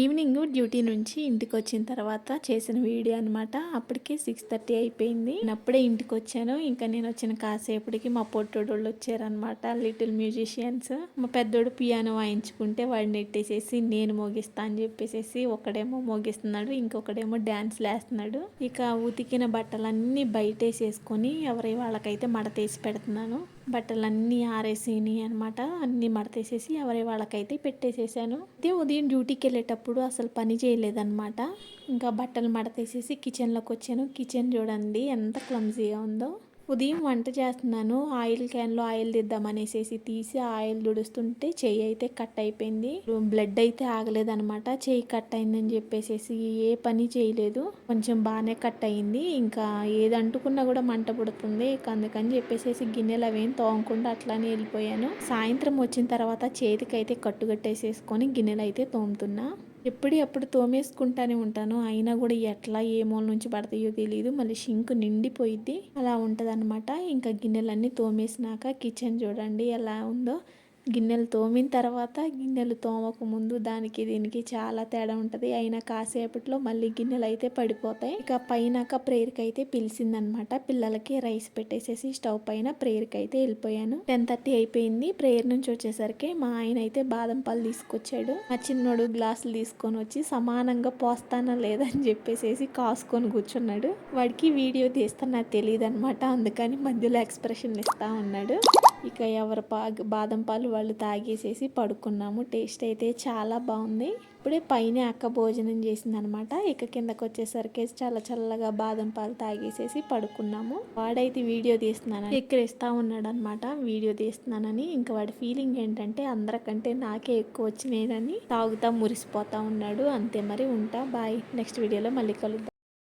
Evening duty నుంచి ఇంటికి వచ్చిన తర్వాత చేసిన వీడియో అనమాట అప్పటికే సిక్స్ థర్టీ అయిపోయింది. నేను అప్పుడే ఇంటికి వచ్చాను ఇంకా నేను వచ్చిన కాసేపటికి మా పొట్టోడోళ్ళు వచ్చారనమాట లిటిల్ మ్యూజిషియన్స్. మా పెద్దోడు పియానో వాయించుకుంటే వాడిని నెట్టేసేసి నేను మోగిస్తా అని చెప్పేసి ఒకడేమో మోగిస్తున్నాడు ఇంకొకడేమో డ్యాన్స్ లేస్తున్నాడు. ఇక ఉతికిన బట్టలన్నీ బయటేసేసుకొని ఎవరి వాళ్ళకైతే మడతేసి పెడుతున్నాను. బట్టలన్నీ ఆరేసినాయి అనమాట అన్ని మడతేసేసి ఎవరి వాళ్ళకైతే పెట్టేసేసాను. అదే ఉదయం డ్యూటీకి వెళ్ళేటప్పుడు అసలు పని చేయలేదన్నమాట. ఇంకా బట్టలు మడతేసేసి కిచెన్లోకి వచ్చాను. కిచెన్ చూడండి ఎంత క్లమ్జీగా ఉందో. ఉదయం వంట చేస్తున్నాను. ఆయిల్ క్యాన్లో ఆయిల్ దిద్దామనేసేసి తీసి ఆయిల్ దుడుస్తుంటే చెయ్యి అయితే కట్ అయిపోయింది. బ్లడ్ అయితే ఆగలేదనమాట చెయ్యి కట్ అయిందని చెప్పేసేసి ఏ పని చేయలేదు. కొంచెం బాగానే కట్ అయింది. ఇంకా ఏది అంటుకున్నా కూడా మంట పుడుతుంది. అందుకని చెప్పేసేసి గిన్నెలు అవేం తోమకుండా అట్లానే వెళ్ళిపోయాను. సాయంత్రం వచ్చిన తర్వాత చేతికైతే కట్టుకట్టేసేసుకొని గిన్నెలు అయితే తోముతున్నా. ఎప్పుడప్పుడు తోమేసుకుంటానే ఉంటాను. అయినా కూడా ఎట్లా ఏ మూల నుంచి పడతాయో తెలియదు మళ్ళీ షింక్ నిండిపోయిద్ది. అలా ఉంటుంది ఇంకా గిన్నెలన్నీ తోమేసినాక కిచెన్ చూడండి ఎలా ఉందో. గిన్నెలు తోమిన తర్వాత గిన్నెలు తోమక ముందు దానికి దీనికి చాలా తేడా ఉంటుంది. అయినా కాసేపట్లో మళ్ళీ గిన్నెలు అయితే పడిపోతాయి. ఇక పైనాక ప్రేయర్కి అయితే పిలిచిందనమాట. పిల్లలకి రైస్ పెట్టేసేసి స్టవ్ పైన ప్రేయర్కి అయితే వెళ్ళిపోయాను. టెన్ థర్టీ అయిపోయింది. ప్రేయర్ నుంచి వచ్చేసరికి మా ఆయన అయితే బాదం పాలు తీసుకొచ్చాడు. మా చిన్నోడు గ్లాసులు తీసుకొని వచ్చి సమానంగా పోస్తానా లేదని చెప్పేసి కాసుకొని కూర్చున్నాడు. వాడికి వీడియో తీస్తా నాకు తెలియదు అనమాట అందుకని మధ్యలో ఎక్స్ప్రెషన్ ఇస్తా ఉన్నాడు. ఇక ఎవరి పా బాదం పాలు వాళ్ళు తాగేసేసి పడుకున్నాము. టేస్ట్ అయితే చాలా బాగుంది. ఇప్పుడే పైన అక్క భోజనం చేసిందనమాట. ఇక కిందకు వచ్చేసరికి చాలా చల్లగా బాదం పాలు తాగేసేసి పడుకున్నాము. వాడైతే వీడియో తీస్తున్నాను ఎక్కిరిస్తా ఉన్నాడు అనమాట వీడియో తీస్తున్నానని ఇంకా వాడి ఫీలింగ్ ఏంటంటే అందరికంటే నాకే ఎక్కువ వచ్చినాయని తాగుతా మురిసిపోతా ఉన్నాడు. అంతే మరి ఉంటా. బాయ్. నెక్స్ట్ వీడియోలో మళ్ళీ కలుద్దాం.